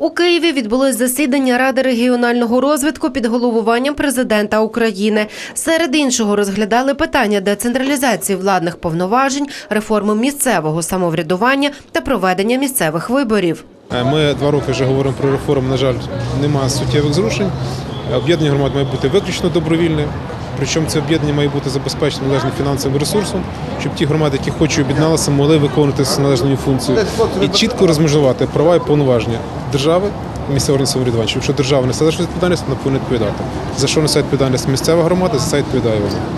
У Києві відбулось засідання Ради регіонального розвитку під головуванням президента України. Серед іншого розглядали питання децентралізації владних повноважень, реформи місцевого самоврядування та проведення місцевих виборів. Е, Ми два роки вже говоримо про реформу. На жаль, немає суттєвих зрушень. Об'єднання громад має бути виключно добровільне. Причому це об'єднання має бути забезпечено належним фінансовим ресурсом, щоб ті громади, які хочуть об'єдналися, могли виконувати належну функцію і чітко розмежувати права і повноваження держави і місцевого самоврядування. Якщо держава несе за що відповідальність, вона повинна відповідати. За що несе відповідальність місцева громада, за це відповідає вона.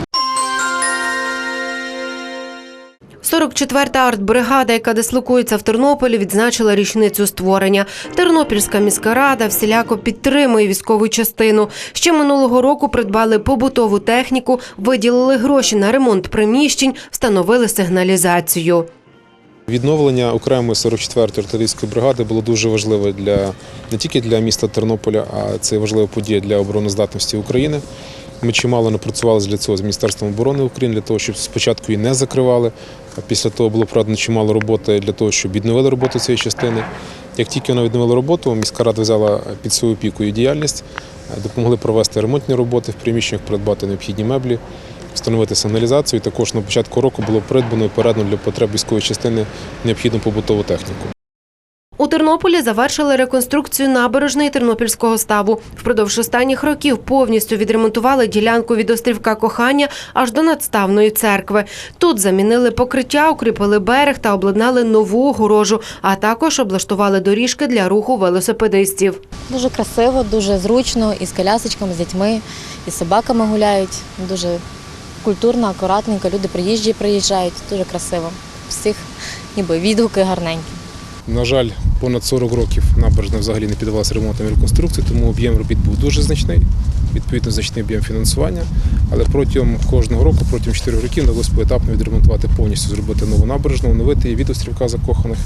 44-та артбригада, яка дислокується в Тернополі, відзначила річницю створення. Тернопільська міська рада всіляко підтримує військову частину. Ще минулого року придбали побутову техніку, виділили гроші на ремонт приміщень, встановили сигналізацію. Відновлення окремої 44-ї артилерійської бригади було дуже важливе для не тільки для міста Тернополя, а це важлива подія для обороноздатності України. Ми чимало напрацювали для цього з Міністерством оборони України для того, щоб спочатку її не закривали. Після того було проведено чимало роботи для того, щоб відновили роботу цієї частини. Як тільки вона відновила роботу, міська рада взяла під свою опіку її діяльність, допомогли провести ремонтні роботи в приміщеннях, придбати необхідні меблі, встановити сигналізацію. І також на початку року було придбано і передано для потреб військової частини необхідну побутову техніку. У Тернополі завершили реконструкцію набережної Тернопільського ставу. Впродовж останніх років повністю відремонтували ділянку від острівка кохання аж до надставної церкви. Тут замінили покриття, укріпили берег та обладнали нову огорожу, а також облаштували доріжки для руху велосипедистів. Дуже красиво, дуже зручно, і з колясочками, з дітьми, і з собаками гуляють. Дуже культурно, акуратненько. Люди приїжджі приїжджають, дуже красиво. Всіх ніби відгуки гарненькі. На жаль, понад 40 років набережна взагалі не піддавалася ремонтам і реконструкції, тому об'єм робіт був дуже значний, відповідно значний об'єм фінансування. Але протягом кожного року, протягом 4 років, вдалося поетапно відремонтувати повністю, зробити нову набережну, оновити її від острівка закоханих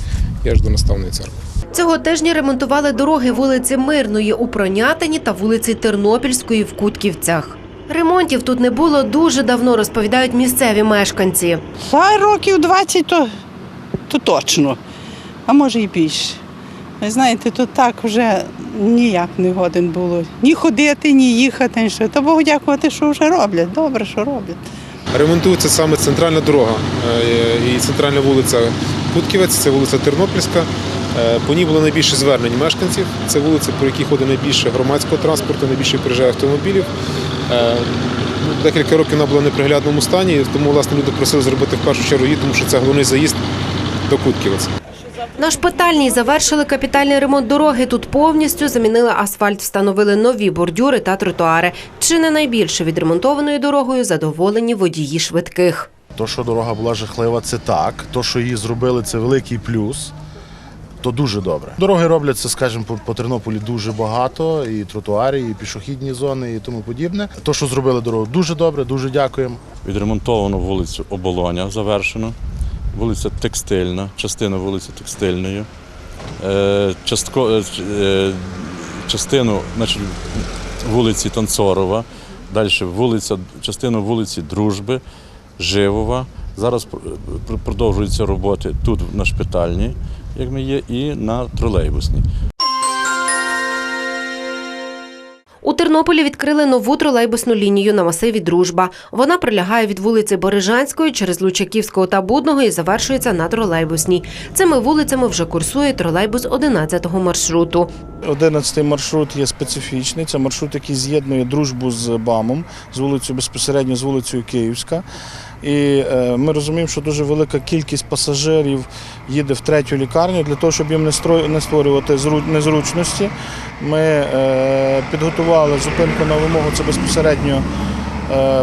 і аж до наставної церкви. Цього тижня ремонтували дороги вулиці Мирної у Пронятині та вулиці Тернопільської в Кутківцях. Ремонтів тут не було дуже давно, розповідають місцеві мешканці. Та років 20 то, то точно, а може і більше. Ви знаєте, то так вже ніяк не годен було. Ні ходити, ні їхати, ні що. Та Богу дякувати, що вже роблять. Добре, що роблять. Ремонтується саме центральна дорога е, і центральна вулиця Кутківець, це вулиця Тернопільська. Е, По ній було найбільше звернень мешканців. Це вулиця, по якій ходить найбільше громадського транспорту, найбільше приїжджає автомобілів. Е, ну, Декілька років вона була в неприглядному стані, тому власне люди просили зробити в першу чергу її, тому що це головний заїзд до Кутківець. На шпитальній завершили капітальний ремонт дороги. Тут повністю замінили асфальт, встановили нові бордюри та тротуари. Чи не найбільше відремонтованою дорогою задоволені водії швидких. То, що дорога була жахлива, це так. То, що її зробили, це великий плюс. То дуже добре. Дороги робляться, скажімо, по, по Тернополі дуже багато, і тротуари, і пішохідні зони, і тому подібне. То, що зробили дорогу, дуже добре, дуже дякуємо. Відремонтовано вулицю Оболоня, завершено. Вулиця Текстильна, частина вулиці Текстильної. Е, частко, е, е, частину значить, вулиці Танцорова, далі вулиця, частину вулиці Дружби, Живова. Зараз пр- пр- продовжуються роботи тут на шпитальній, як ми є, і на тролейбусній. Тернополі відкрили нову тролейбусну лінію на масиві Дружба. Вона прилягає від вулиці Бережанської через Лучаківського та Будного і завершується на тролейбусній. Цими вулицями вже курсує тролейбус 11-го маршруту. 11 маршрут є специфічний. Це маршрут, який з'єднує дружбу з БАМом, з вулицею безпосередньо з вулицею Київська. І е, ми розуміємо, що дуже велика кількість пасажирів їде в третю лікарню для того, щоб їм не створювати зру- незручності. Ми е, підготували зупинку на вимогу. Це безпосередньо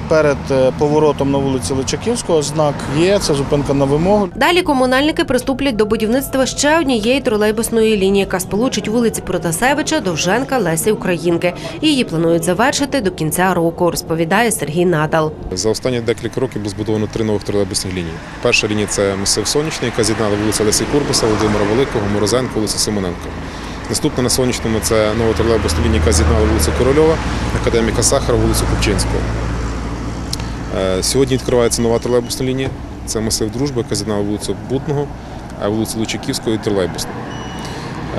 перед е, поворотом на вулиці Личаківського. Знак є, це зупинка на вимогу. Далі комунальники приступлять до будівництва ще однієї тролейбусної лінії, яка сполучить вулиці Протасевича, Довженка, Лесі Українки. Її планують завершити до кінця року, розповідає Сергій Надал. За останні декілька років було збудовано три нових тролейбусних лінії. Перша лінія це масив Сонячний, яка з'єднала вулицю Лесі Курбаса, Володимира Великого, Морозенко, вулицю Симоненко. Наступна на сонячному це нова тролейбусна лінія, яка з'єднала вулицю Корольова, академіка Сахара, вулицю Купчинського. Е, Сьогодні відкривається нова тролейбусна лінія. Це масив Дружби, яка з'єднала вулицю Бутного, а вулицю Лучаківської і тролейбусну.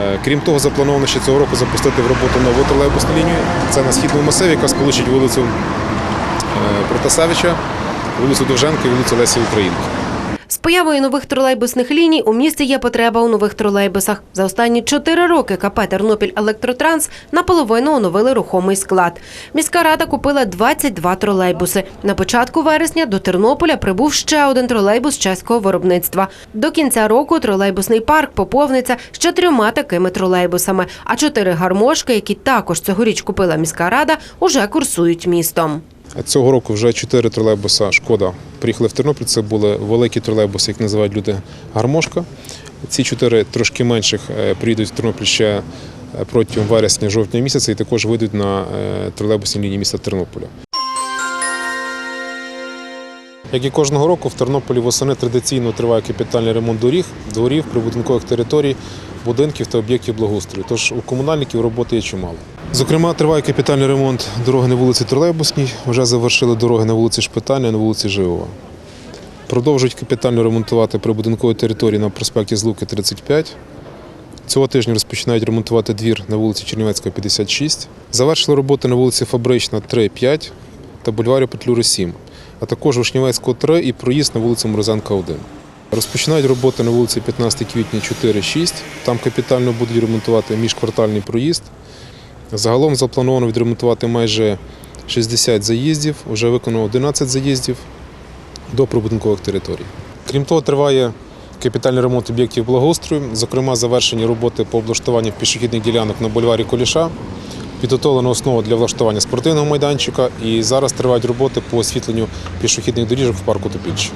Е, Крім того, заплановано ще цього року запустити в роботу нову тролейбусну лінію. Це на східному масиві, яка сполучить вулицю Протасавича, Протасевича, вулицю Довженка і вулицю Лесі Українки. Появою нових тролейбусних ліній у місті є потреба у нових тролейбусах. За останні чотири роки КП «Тернопіль Електротранс» наполовину оновили рухомий склад. Міська рада купила 22 тролейбуси. На початку вересня до Тернополя прибув ще один тролейбус чеського виробництва. До кінця року тролейбусний парк поповниться ще трьома такими тролейбусами, а чотири гармошки, які також цьогоріч купила міська рада, уже курсують містом. Цього року вже чотири тролейбуса Шкода приїхали в Тернопіль. Це були великі тролейбуси, як називають люди гармошка. Ці чотири трошки менших е, приїдуть в Тернопіль ще е, протягом вересня-жовтня місяця і також вийдуть на тролейбусні тролейбусній лінії міста Тернополя. Як і кожного року, в Тернополі восени традиційно триває капітальний ремонт доріг, дворів, прибудинкових територій, будинків та об'єктів благоустрою. Тож у комунальників роботи є чимало. Зокрема, триває капітальний ремонт дороги на вулиці Тролейбусній. Вже завершили дороги на вулиці Шпитальна, і на вулиці Живова. Продовжують капітально ремонтувати прибудинкові території на проспекті Злуки 35. Цього тижня розпочинають ремонтувати двір на вулиці Чернівецька, 56. Завершили роботи на вулиці Фабрична 3, 5 та бульварі Петлюри 7, а також Вишнівецького 3 і проїзд на вулицю Морозенка 1. Розпочинають роботи на вулиці 15 квітня 4, 6. Там капітально будуть ремонтувати міжквартальний проїзд. Загалом заплановано відремонтувати майже 60 заїздів, вже виконано 11 заїздів до прибудинкових територій. Крім того, триває капітальний ремонт об'єктів благоустрою, зокрема завершені роботи по облаштуванню пішохідних ділянок на бульварі Коліша, підготовлена основа для влаштування спортивного майданчика і зараз тривають роботи по освітленню пішохідних доріжок в парку Топільче.